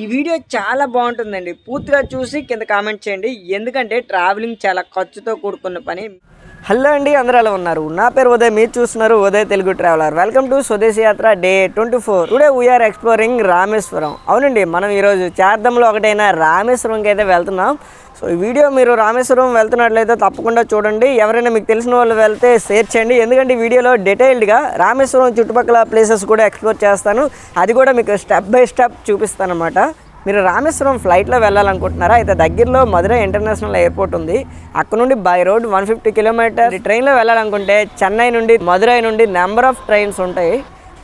ఈ వీడియో చాలా బాగుంటుందండి. పూర్తిగా చూసి కింద కామెంట్ చేయండి. ఎందుకంటే ట్రావెలింగ్ చాలా ఖర్చుతో కూడుకున్న పని. హలో అండి అందరూ అలా ఉన్నారు? నా పేరు ఉదయ్ మీరు చూస్తున్నారు Uday Telugu traveller. Welcome to Swadeshi Yatra day twenty four. Today we are exploring Rameswaram. అవునండి మనం ఈరోజు చార్ధంలో ఒకటైన రామేశ్వరంకి అయితే వెళ్తున్నాం. సో ఈ వీడియో మీరు రామేశ్వరం వెళ్తున్నట్లయితే తప్పకుండా చూడండి. ఎవరైనా మీకు తెలిసిన వాళ్ళు వెళ్తే షేర్ చేయండి. ఎందుకంటే ఈ వీడియోలో డీటెయిల్డ్గా రామేశ్వరం చుట్టుపక్కల ప్లేసెస్ కూడా ఎక్స్ప్లోర్ చేస్తాను. అది కూడా మీకు స్టెప్ బై స్టెప్ చూపిస్తాను అనమాట మీరు రామేశ్వరం ఫ్లైట్లో వెళ్ళాలనుకుంటున్నారా? అయితే దగ్గరలో మధురై ఇంటర్నేషనల్ ఎయిర్పోర్ట్ ఉంది. అక్కడ నుండి by road one fifty kilometre ట్రైన్లో వెళ్ళాలనుకుంటే చెన్నై నుండి మధురై నుండి నెంబర్ ఆఫ్ ట్రైన్స్ ఉంటాయి.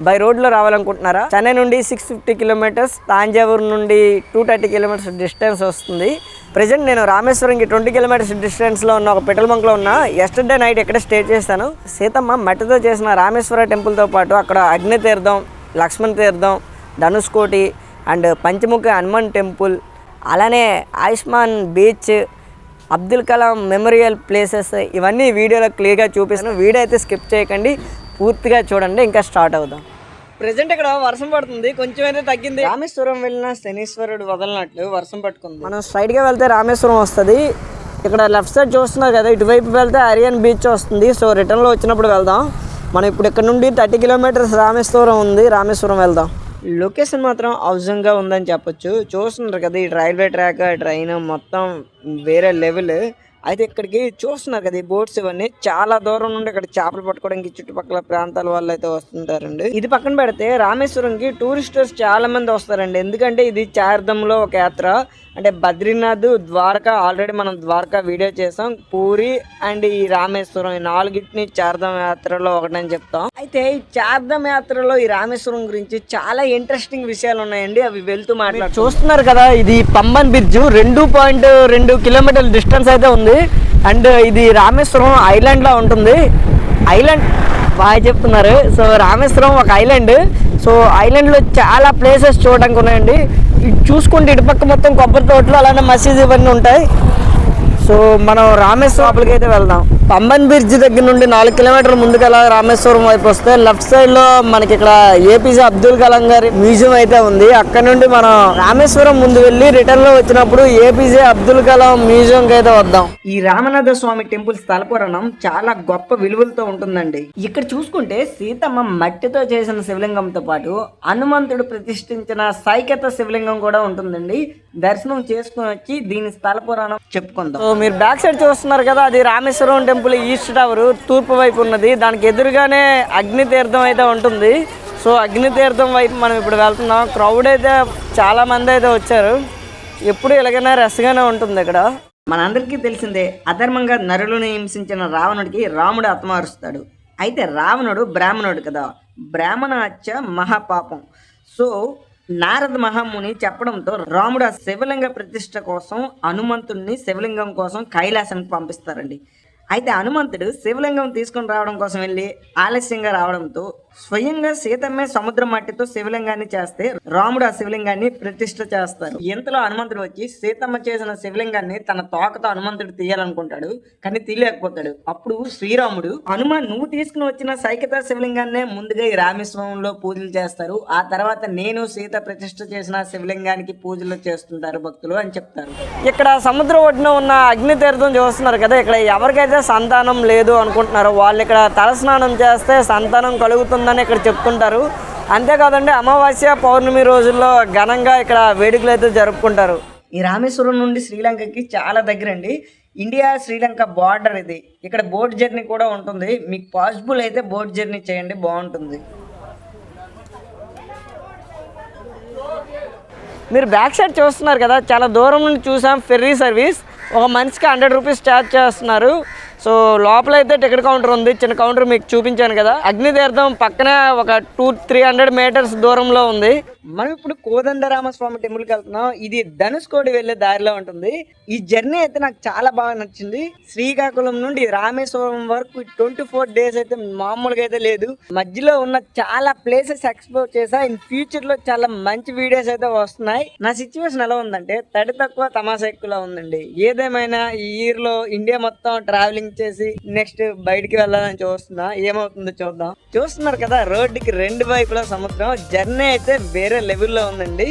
బై రోడ్లో రావాలనుకుంటున్నారా? చెన్నై నుండి సిక్స్ ఫిఫ్టీ కిలోమీటర్స్ తాంజావూరు నుండి టూ థర్టీ కిలోమీటర్స్ డిస్టెన్స్ వస్తుంది. ప్రజెంట్ నేను రామేశ్వరంకి ట్వంటీ కిలోమీటర్స్ డిస్టెన్స్లో ఉన్న ఒక పెట్రోల్ బంక్లో ఉన్న ఎస్టర్డే నైట్ ఎక్కడ స్టే చేశాను? సీతమ్మ మట్టితో చేసిన రామేశ్వర టెంపుల్తో పాటు అక్కడ అగ్ని తీర్థం లక్ష్మణ్ తీర్థం ధనుష్కోటి అండ్ పంచముఖ హనుమాన్ టెంపుల్ అలానే Ayushman beach Abdul Kalam memorial places ఇవన్నీ వీడియోలో క్లియర్గా చూపిస్తాను. వీడియో అయితే స్కిప్ చేయకండి. పూర్తిగా చూడండి. ఇంకా స్టార్ట్ అవుదాం. ప్రజెంట్ ఇక్కడ వర్షం పడుతుంది కొంచెం అయితే తగ్గింది. రామేశ్వరం వెళ్ళిన శనీశ్వరుడు వదలనట్లు వర్షం పట్టుకుంది. మనం స్ట్రైట్గా వెళ్తే రామేశ్వరం వస్తుంది. ఇక్కడ లెఫ్ట్ సైడ్ చూస్తున్నారు కదా ఇటువైపు వెళ్తే అరియన్ బీచ్ వస్తుంది. సో రిటర్న్లో వచ్చినప్పుడు వెళ్దాం. మనం ఇప్పుడు ఇక్కడ నుండి థర్టీ కిలోమీటర్స్ రామేశ్వరం ఉంది రామేశ్వరం వెళ్దాం. లొకేషన్ మాత్రం అవసరంగా ఉందని చెప్పొచ్చు. చూస్తున్నారు కదా ఈ రైల్వే ట్రాక్ ట్రైన్ మొత్తం వేరే లెవెల్ అయితే ఇక్కడికి చూస్తున్నారు కదా ఈ బోట్స్ ఇవన్నీ. చాలా దూరం నుండి ఇక్కడ చేపలు పట్టుకోవడానికి చుట్టుపక్కల ప్రాంతాల వాళ్ళు అయితే వస్తుంటారండి. ఇది పక్కన పెడితే రామేశ్వరంకి టూరిస్టర్స్ చాలా మంది వస్తారండి. ఎందుకంటే ఇది చార్ధంలో ఒక యాత్ర. అంటే బద్రీనాథ్ ద్వారకా ఆల్రెడీ మనం ద్వారకా వీడియో చేసాం. పూరి అండ్ ఈ రామేశ్వరం ఈ నాలుగిటిని చార్ధం యాత్రలో ఒకటని చెప్తాం. అయితే ఈ చార్ధం యాత్రలో ఈ రామేశ్వరం గురించి చాలా ఇంట్రెస్టింగ్ విషయాలు ఉన్నాయండి. అవి వెళ్తూ మాట్లాడు చూస్తున్నారు కదా ఇది పంబన్ బ్రిడ్జ్ రెండు పాయింట్ రెండు కిలోమీటర్ల డిస్టెన్స్ అయితే ఉంది. అండ్ ఇది రామేశ్వరం ఐలాండ్ లా ఉంటుంది. ఐలాండ్ బాగా చెప్తున్నారు. సో రామేశ్వరం ఒక ఐలాండ్ సో ఐలాండ్లో చాలా ప్లేసెస్ చూడడానికి ఉన్నాయండి. చూసుకుంటే ఇటుపక్క మొత్తం కొబ్బరి తోటలు అలానే మసీద్ ఇవన్నీ ఉంటాయి. సో మనం రామేశ్వరం లోపలికి అయితే వెళ్దాం. పంబన్ బ్రిడ్జ్ దగ్గర నుండి నాలుగు కిలోమీటర్ల ముందుకు అలా రామేశ్వరం వైపు వస్తే లెఫ్ట్ సైడ్లో మనకి ఇక్కడ ఏపీజే అబ్దుల్ కలాం గారి మ్యూజియం అయితే ఉంది. అక్కడ నుండి మనం రామేశ్వరం ముందు వెళ్ళి రిటర్న్లో వచ్చినప్పుడు ఏపీజే అబ్దుల్ కలాం మ్యూజియం కి అయితే వద్దాం. ఈ రామనాథ స్వామి టెంపుల్ స్థల పురాణం చాలా గొప్ప విలువలతో ఉంటుందండి. ఇక్కడ చూసుకుంటే సీతమ్మ మట్టితో చేసిన శివలింగంతో పాటు హనుమంతుడు ప్రతిష్ఠించిన సైకత శివలింగం కూడా ఉంటుందండి. దర్శనం చేసుకుని వచ్చి దీని స్థల పురాణం చెప్పుకుందాం మీరు బ్యాక్ సైడ్ చూస్తున్నారు కదా అది రామేశ్వరం టెంపుల్ ఈస్ట్ టవర్ తూర్పు వైపు ఉన్నది. దానికి ఎదురుగానే అగ్ని తీర్థం అయితే ఉంటుంది. సో అగ్ని తీర్థం వైపు మనం ఇప్పుడు వెళ్తున్నాం. క్రౌడ్ అయితే చాలా మంది అయితే వచ్చారు. ఎప్పుడు ఎలాగైనా రష్గానే ఉంటుంది ఇక్కడ. మనందరికీ తెలిసిందే అధర్మంగా నరులను హింసించిన రావణుడికి రాముడు ఆత్మారుస్తాడు అయితే రావణుడు బ్రాహ్మణుడు కదా. బ్రాహ్మణ హత్య మహాపాపం. సో నారద మహాముని చెప్పడంతో రాముడు ఆ శివలింగ ప్రతిష్ట కోసం హనుమంతుడిని శివలింగం కోసం కైలాసానికి పంపిస్తారండి. అయితే హనుమంతుడు శివలింగం తీసుకొని రావడం కోసం వెళ్ళి ఆలస్యంగా రావడంతో స్వయంగా సీతమ్మే సముద్ర మట్టితో శివలింగాన్ని చేస్తే రాముడు ఆ శివలింగాన్ని ప్రతిష్ఠ చేస్తారు. ఇంతలో హనుమంతుడు వచ్చి సీతమ్మ చేసిన శివలింగాన్ని తన తోకతో హనుమంతుడు తీయాలనుకుంటాడు కానీ తీయలేకపోతాడు. అప్పుడు శ్రీరాముడు హనుమాన్ నువ్వు తీసుకుని వచ్చిన సైకిత శివలింగాన్నే ముందుగా ఈ రామేశ్వరంలో పూజలు చేస్తారు. ఆ తర్వాత నేను సీత ప్రతిష్ఠ చేసిన శివలింగానికి పూజలు చేస్తుంటారు భక్తులు అని చెప్తారు. ఇక్కడ సముద్రం ఒడ్డున ఉన్న అగ్ని తీర్థం చూస్తున్నారు కదా ఇక్కడ ఎవరికైతే సంతానం లేదు అనుకుంటున్నారో. వాళ్ళు ఇక్కడ తలస్నానం చేస్తే సంతానం కలుగుతుందని ఇక్కడ చెప్తుంటారు. అంతేకాదండి అమావాస్య పౌర్ణమి రోజుల్లో ఘనంగా ఇక్కడ వేడుకలు అయితే జరుపుకుంటారు. ఈ రామేశ్వరం నుండి శ్రీలంకకి చాలా దగ్గర అండి ఇండియా శ్రీలంక బార్డర్ ఇది. ఇక్కడ బోట్ జర్నీ కూడా ఉంటుంది. మీకు పాసిబుల్ అయితే బోట్ జర్నీ చేయండి బాగుంటుంది. మీరు బ్యాక్ సైడ్ చూస్తున్నారు కదా చాలా దూరం నుండి చూసాం ఫెర్రీ సర్వీస్. ఒక మనిషికి హండ్రెడ్ రూపీస్ ఛార్జ్ చేస్తున్నారు. సో లోపల అయితే టికెట్ కౌంటర్ ఉంది. చిన్న కౌంటర్ మీకు చూపించాను కదా. అగ్నితీర్థం పక్కనే ఒక టూ త్రీ హండ్రెడ్ మీటర్స్ దూరంలో ఉంది. మనం ఇప్పుడు కోదండరామస్వామి టెంపుల్కి వెళ్తున్నాం. ఇది ధనుష్కోడి వెళ్ళే దారిలో ఉంటుంది. ఈ జర్నీ అయితే నాకు చాలా బాగా నచ్చింది. శ్రీకాకుళం నుండి రామేశ్వరం వరకు ట్వంటీ ఫోర్ డేస్ అయితే మామూలుగా అయితే లేదు. మధ్యలో ఉన్న చాలా ప్లేసెస్ ఎక్స్ప్లోర్ చేసా. ఇన్ ఫ్యూచర్లో చాలా మంచి వీడియోస్ అయితే వస్తున్నాయి. నా సిచ్యువేషన్ ఎలా ఉందంటే తడి తక్కువ తమాషా ఎక్కువలా ఉందండి. ఏదేమైనా ఈ ఇయర్లో ఇండియా మొత్తం ట్రావెలింగ్ చేసి నెక్స్ట్ బయటికి వెళ్ళాలని చూస్తున్నా. ఏమవుతుందో చూద్దాం. చూస్తున్నారు కదా రోడ్డుకి రెండు వైపులా సముద్రం. జర్నీ అయితే వేరే లెవెల్లో ఉందండి.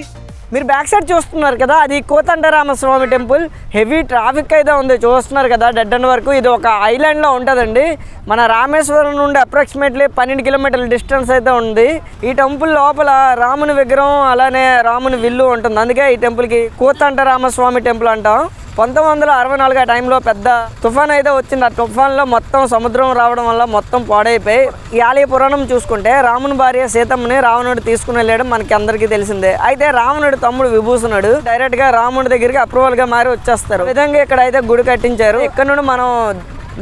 మీరు బ్యాక్ సైడ్ చూస్తున్నారు కదా అది కోదండరామస్వామి టెంపుల్. హెవీ ట్రాఫిక్ అయితే ఉంది చూస్తున్నారు కదా డెడ్ అండ్ వరకు. ఇది ఒక ఐలాండ్లో ఉంటుందండి. మన రామేశ్వరం నుండి అప్రాక్సిమేట్లీ పన్నెండు కిలోమీటర్ల డిస్టెన్స్ అయితే ఉంది. ఈ టెంపుల్ లోపల రాముని విగ్రహం అలానే రాముని విల్లు ఉంటుంది. అందుకే ఈ టెంపుల్కి కోదండరామస్వామి టెంపుల్ అంటాం. పంతొమ్మిది వందల అరవై నాలుగు ఆ టైంలో పెద్ద తుఫాన్ అయితే వచ్చింది. ఆ తుఫాన్లో మొత్తం సముద్రం రావడం వల్ల మొత్తం పాడైపోయి ఈ ఆలయ పురాణం చూసుకుంటే రాముని భార్య సీతమ్మని రావణుడు తీసుకుని వెళ్ళడం మనకి అందరికీ తెలిసిందే. అయితే రావణుడు తమ్ముడు విభూషణుడు డైరెక్ట్గా రాముడి దగ్గరికి అప్రూవల్గా మారి వచ్చేస్తారు. విధంగా ఇక్కడ అయితే గుడి కట్టించారు. ఇక్కడ నుండి మనం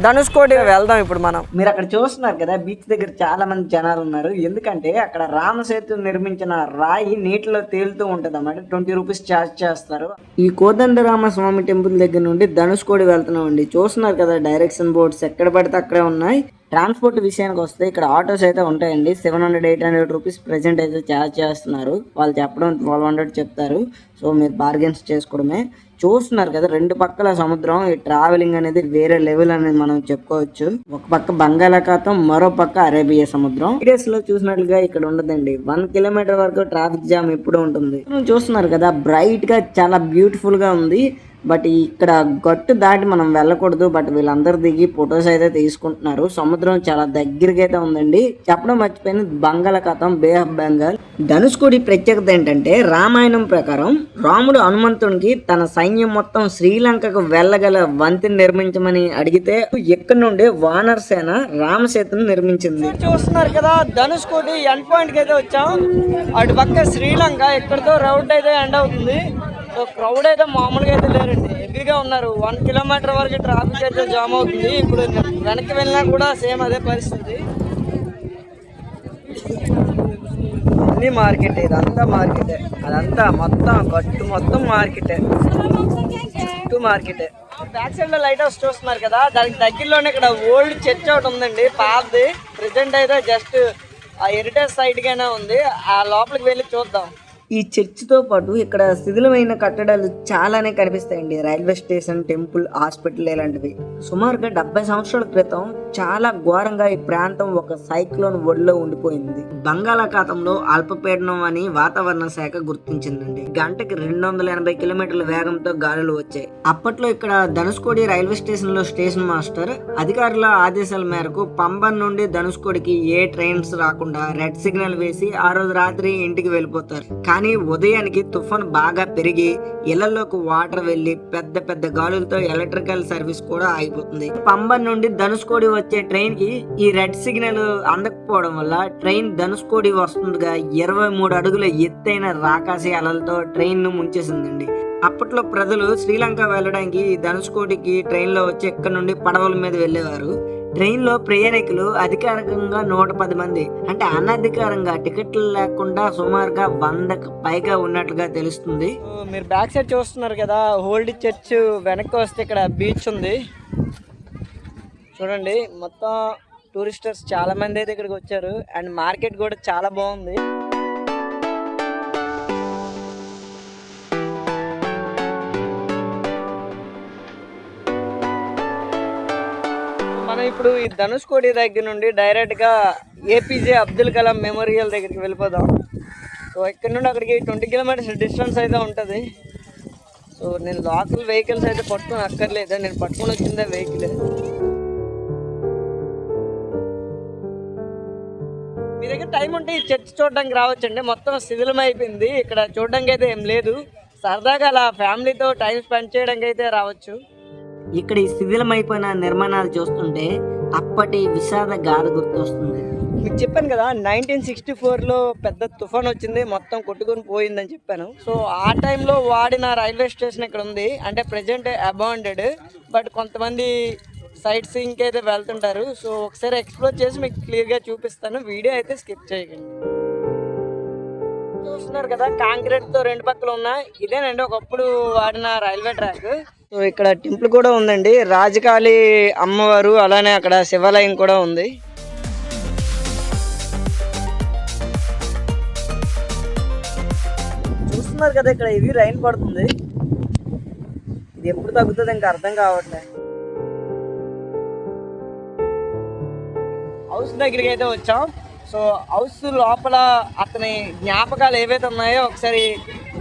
ధనుష్కోటి వెళ్దాం ఇప్పుడు మనం. మీరు అక్కడ చూస్తున్నారు కదా బీచ్ దగ్గర చాలా మంది జనాలు ఉన్నారు. ఎందుకంటే అక్కడ రామసేతు నిర్మించిన రాయి నీటిలో తేలుతూ ఉంటుంది అన్నమాట ట్వంటీ రూపీస్ ఛార్జ్ చేస్తారు. ఈ కోదండరామ స్వామి టెంపుల్ దగ్గర నుండి ధనుష్కోడి వెళ్తున్నాం అండి చూస్తున్నారు కదా డైరెక్షన్ బోర్డ్స్ ఎక్కడ పడితే అక్కడే ఉన్నాయి. ట్రాన్స్పోర్ట్ విషయానికి వస్తే ఇక్కడ ఆటోస్ అయితే ఉంటాయండి. Seven hundred eight hundred rupees present అయితే ఛార్జ్ చేస్తున్నారు. వాళ్ళు చెప్పడం ట్వెల్వ్ హండ్రెడ్ చెప్తారు. సో మీరు బార్గెన్స్ చేసుకోవడమే. చూస్తున్నారు కదా రెండు పక్కల సముద్రం. ఈ ట్రావెలింగ్ అనేది వేరే లెవెల్ అనేది మనం చెప్పుకోవచ్చు. ఒక పక్క బంగాళాఖాతం మరో పక్క అరేబియా సముద్రం. వీడియోస్లో చూసినట్లుగా ఇక్కడ ఉండదండి. వన్ కిలోమీటర్ వరకు ట్రాఫిక్ జామ్ ఎప్పుడు ఉంటుంది. చూస్తున్నారు కదా బ్రైట్గా చాలా బ్యూటిఫుల్గా ఉంది. బట్ ఇక్కడ గట్టు దాటి మనం వెళ్ళకూడదు బట్ వీళ్ళందరూ దిగి ఫొటోస్ అయితే తీసుకుంటున్నారు. సముద్రం చాలా దగ్గరికి అయితే ఉందండి. చెప్పడం మర్చిపోయింది బంగాళాఖాతం బే ఆఫ్ బెంగాల్. ధనుష్కోడి ప్రత్యేకత ఏంటంటే రామాయణం ప్రకారం రాముడు హనుమంతునికి తన సైన్యం మొత్తం శ్రీలంకకు వెళ్ళగల వంతిని నిర్మించమని అడిగితే ఇక్కడ నుండి వానర్ సేన రామసేతును నిర్మించింది. చూస్తున్నారు కదా ధనుష్కోటి ఎండ్ పాయింట్కి అయితే వచ్చాం. అటు పక్క శ్రీలంక ఇక్కడతో రౌడ్ అయితే ఎండ్ అవుతుంది. సో క్రౌడ్ అయితే మామూలుగా అయితే లేరండి. హెవీగా ఉన్నారు. వన్ కిలోమీటర్ వరకు ట్రాఫిక్ అయితే జామ్ అవుతుంది. ఇప్పుడు వెనక్కి వెళ్ళినా కూడా సేమ్ అదే పరిస్థితి. అన్ని మార్కెట్. ఇదంతా మార్కెటే. అదంతా మొత్తం గట్టు మొత్తం మార్కెటే. చుట్టూ మార్కెటే. బ్యాక్ సైడ్లో లైట్ హౌస్ చూస్తున్నారు కదా. దానికి దగ్గరలోనే ఇక్కడ ఓల్డ్ చర్చ్ ఒకటి ఉందండి. పాతది. ప్రెసెంట్ అయితే జస్ట్ ఆ హెరిటేజ్ సైట్ గానే ఉంది. ఆ లోపలికి వెళ్ళి చూద్దాం. ఈ చర్చితో పాటు ఇక్కడ శిథిలమైన కట్టడాలు చాలానే కనిపిస్తాయండి. రైల్వే స్టేషన్ టెంపుల్ హాస్పిటల్ ఇలాంటివి. సుమారుగా డెబ్బై సంవత్సరాల క్రితం చాలా ఘోరంగా ఈ ప్రాంతం ఒక సైక్లోన్ ఒడిలో ఉండిపోయింది. బంగాళాఖాతంలో అల్పపీడనం అని వాతావరణ శాఖ గుర్తించిందండి. గంటకి రెండు వందల ఎనభై కిలోమీటర్ల వేగంతో గాలులు వచ్చాయి. అప్పట్లో ఇక్కడ ధనుష్కోడి రైల్వే స్టేషన్లో స్టేషన్ మాస్టర్ అధికారుల ఆదేశాల మేరకు పంబన్ నుండి ధనుష్కోడికి ఏ ట్రైన్స్ రాకుండా రెడ్ సిగ్నల్ వేసి ఆ రోజు రాత్రి ఇంటికి వెళ్ళిపోతారు. కానీ ఉదయానికి తుఫాన్ బాగా పెరిగి ఇళ్ళలోకి వాటర్ వెళ్ళి పెద్ద పెద్ద గాలులతో ఎలక్ట్రికల్ సర్వీస్ కూడా ఆగిపోతుంది పంబన్ నుండి ధనుష్కోడి వచ్చే ట్రైన్కి ఈ రెడ్ సిగ్నల్ అందకపోవడం వల్ల ట్రైన్ ధనుష్కోడి వస్తుండగా ఇరవై మూడు అడుగుల ఎత్తైన రాకాసి అలలతో ట్రైన్ను ముంచేసిందండి. అప్పట్లో ప్రజలు శ్రీలంక వెళ్ళడానికి ఈ ధనుష్కోటికి ట్రైన్లో వచ్చి ఇక్కడ నుండి పడవల మీద వెళ్ళేవారు. ట్రైన్లో ప్రయాణికులు అధికారికంగా నూట పది మంది అంటే అనధికారంగా టికెట్లు లేకుండా సుమారుగా వందకు పైగా ఉన్నట్లుగా తెలుస్తుంది. మీరు బ్యాక్ సైడ్ చూస్తున్నారు కదా హోల్డ్ చర్చ్ వెనక్కి వస్తే ఇక్కడ బీచ్ ఉంది. చూడండి మొత్తం టూరిస్టర్స్ చాలా మంది అయితే ఇక్కడికి వచ్చారు. అండ్ మార్కెట్ కూడా చాలా బాగుంది. మనం ఇప్పుడు ఈ ధనుష్కోడి దగ్గర నుండి డైరెక్ట్గా ఏపీజే అబ్దుల్ కలాం మెమోరియల్ దగ్గరికి వెళ్ళిపోదాం. సో ఇక్కడ నుండి అక్కడికి ట్వంటీ కిలోమీటర్స్ డిస్టెన్స్ అయితే ఉంటుంది. సో నేను లోకల్ వెహికల్స్ అయితే పట్టుకొని అక్కర్లేదు. నేను పట్టుకుని వచ్చిందే వెహికల్ మీ దగ్గర టైం ఉంటే ఈ చర్చ్ చూడడానికి రావచ్చండి. మొత్తం శిథిలం అయిపోయింది. ఇక్కడ చూడడానికి అయితే ఏం లేదు. సరదాగా అలా ఫ్యామిలీతో టైం స్పెండ్ చేయడానికి అయితే రావచ్చు. ఇక్కడ ఈ శిథిలమైపోయిన నిర్మాణాలు చూస్తుంటే అప్పటి విషాద గాథ గుర్తొస్తుంది. మీకు చెప్పాను కదా నైన్టీన్ సిక్స్టీ ఫోర్లో పెద్ద తుఫాన్ వచ్చింది మొత్తం కొట్టుకొని పోయిందని చెప్పాను. సో ఆ టైంలో వాడిన రైల్వే స్టేషన్ ఇక్కడ ఉంది అంటే ప్రజెంట్ అబాండెడ్ బట్ కొంతమంది సైట్ సీయింగ్కి అయితే వెళ్తుంటారు. సో ఒకసారి ఎక్స్ప్లోర్ చేసి మీకు క్లియర్గా చూపిస్తాను. వీడియో అయితే స్కిప్ చేయకండి. చూస్తున్నారు కదా కాంక్రీట్తో రెండు పక్కల ఉన్న ఇదేనండి ఒకప్పుడు వాడిన రైల్వే ట్రాక్ సో ఇక్కడ టెంపుల్ కూడా ఉందండి రాజకాళి అమ్మవారు అలానే అక్కడ శివాలయం కూడా ఉంది. చూస్తున్నారు కదా ఇక్కడ ఇది రైన్ పడుతుంది. ఇది ఎప్పుడు తగ్గుతుంది ఇంకా అర్థం కావట్లేదు హౌస్ దగ్గరికి అయితే వచ్చాం. సో హౌస్ లోపల అతని జ్ఞాపకాలు ఏవైతే ఉన్నాయో ఒకసారి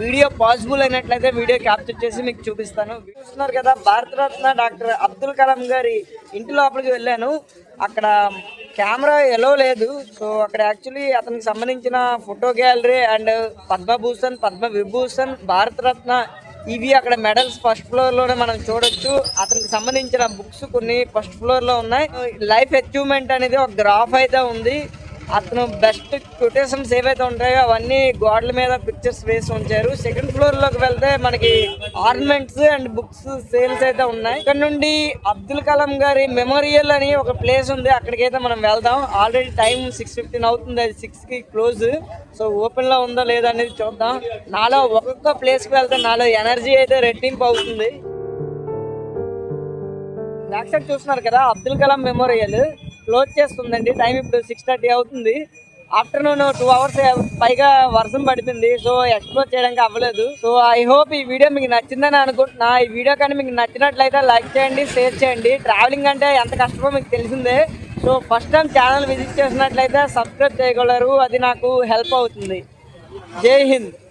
వీడియో పాసిబుల్ అయినట్లయితే వీడియో క్యాప్చర్ చేసి మీకు చూపిస్తాను. చూస్తున్నారు కదా భారతరత్న డాక్టర్ అబ్దుల్ కలాం గారి ఇంటి లోపలికి వెళ్ళాను. అక్కడ కెమెరా ఎలో లేదు. సో అక్కడ యాక్చువల్లీ అతనికి సంబంధించిన photo gallery and Padma Bhushan Padma Vibhushan Bharat Ratna ఇవి అక్కడ మెడల్స్ ఫస్ట్ ఫ్లోర్లోనే మనం చూడొచ్చు. అతనికి సంబంధించిన బుక్స్ కొన్ని ఫస్ట్ ఫ్లోర్లో ఉన్నాయి. లైఫ్ అచీవ్మెంట్ అనేది ఒక గ్రాఫ్ అయితే ఉంది. అతను బెస్ట్ కొటేషన్స్ ఏవైతే ఉంటాయో అవన్నీ గోడల మీద పిక్చర్స్ వేసి ఉంచారు. సెకండ్ ఫ్లోర్లోకి వెళ్తే మనకి ఆర్నమెంట్స్ అండ్ బుక్స్ సేల్స్ అయితే ఉన్నాయి. ఇక్కడ నుండి అబ్దుల్ కలాం గారి మెమోరియల్ అని ఒక ప్లేస్ ఉంది. అక్కడికైతే మనం వెళ్దాం. ఆల్రెడీ టైం సిక్స్ ఫిఫ్టీన్ అవుతుంది. అది సిక్స్కి క్లోజ్ సో ఓపెన్లో ఉందో లేదో అనేది చూద్దాం. నాలో ఒక్కొక్క ప్లేస్కి వెళ్తే నాలో ఎనర్జీ అయితే రెట్టింపు అవుతుంది. బ్యాక్ సైడ్ చూస్తున్నారు కదా అబ్దుల్ కలాం మెమోరియల్ క్లోజ్ చేస్తుందండి. టైం ఇప్పుడు సిక్స్ థర్టీ అవుతుంది. ఆఫ్టర్నూన్ టూ అవర్స్ పైగా వర్షం పడుతుంది. సో ఎక్స్ప్లోర్ చేయడానికి అవ్వలేదు. సో ఐ హోప్ ఈ వీడియో మీకు నచ్చిందని అనుకుంటున్నా. ఈ వీడియో కానీ మీకు నచ్చినట్లయితే లైక్ చేయండి షేర్ చేయండి. ట్రావెలింగ్ అంటే ఎంత కష్టమో మీకు తెలిసిందే. So first time channel visit చేసినట్లయితే సబ్స్క్రైబ్ చేయగలరు. అది నాకు హెల్ప్ అవుతుంది. జై హింద్.